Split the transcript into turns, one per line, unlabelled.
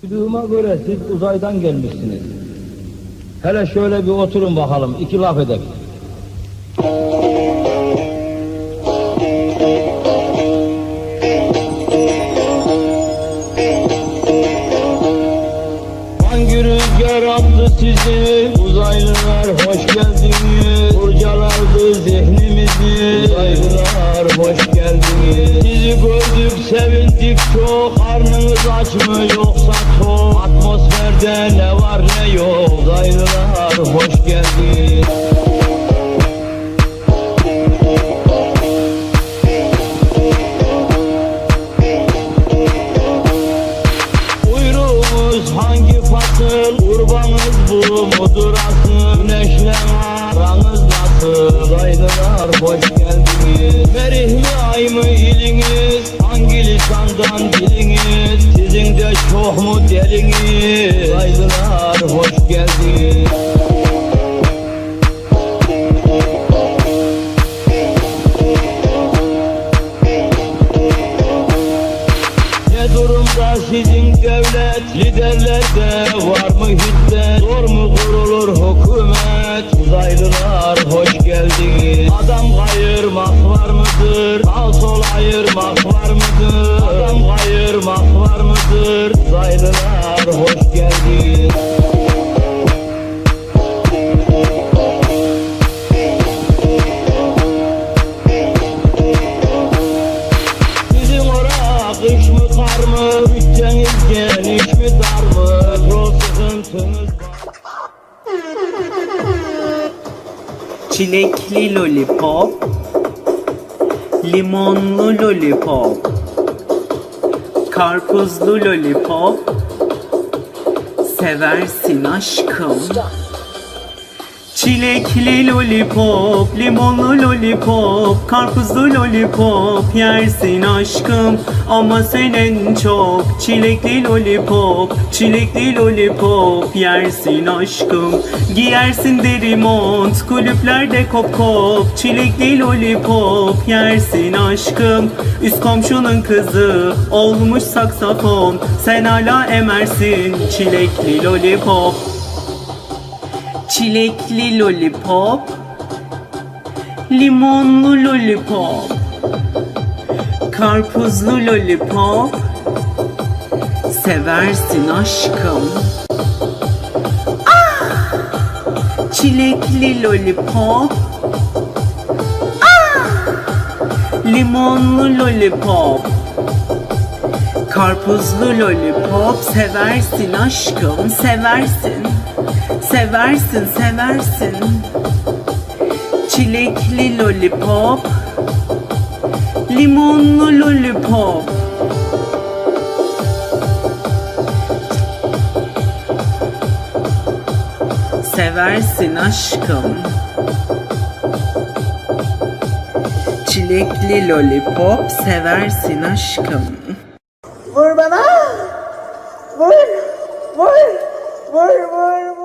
Duyduğuma göre siz uzaydan gelmişsiniz. Hele şöyle bir oturun bakalım, iki laf edelim. Hangi rüzgar attı sizi Uzaylılar hoş geldiniz Kurcalardı zihnimizi Uzaylılar hoş geldiniz Sizi gördük sevindik çok Karnınız aç mı yoksa tok Atmosferde ne var ne yok. Uzaylılar hoş geldiniz hangi fasıl? Kurbanız bu mudur asıl? Güneşle aranız Uzaylılar hoş geldiniz. Merih mi ay mı iliniz Hangi lisandan diliniz Sizin de çok mu deliniz? Uzaylılar hoş geldiniz Durumda sizin devlet Liderlerde var mı hiddet Zor mu kurulur hükümet? Uzaylılar hoş geldiniz Adam kayırmak var mıdır? Sağ sol ayırmak var mıdır? Adam kayırmak var mıdır? Uzaylılar hoş geldiniz Bütçeniz geniş mi dar mı var.
Çilekli lollipop Limonlu lollipop Karpuzlu lollipop Seversin aşkım Çilekli lollipop, limonlu lollipop, karpuzlu lollipop yersin aşkım ama sen en çok çilekli lollipop, çilekli lollipop yersin aşkım. Giyersin deri mont, kulüplerde kop kop, çilekli lollipop yersin aşkım. Üst komşunun kızı olmuş saksafon, sen hala emersin çilekli lollipop. Çilekli lollipop Limonlu lollipop Karpuzlu lollipop Seversin aşkım Ah! Çilekli lollipop Ah! Limonlu lollipop Karpuzlu lollipop seversin aşkım seversin. Seversin seversin. Çilekli lollipop Limonlu lollipop. Seversin aşkım. Çilekli lollipop seversin aşkım
Vur bana. Vur. Vur. Vur vur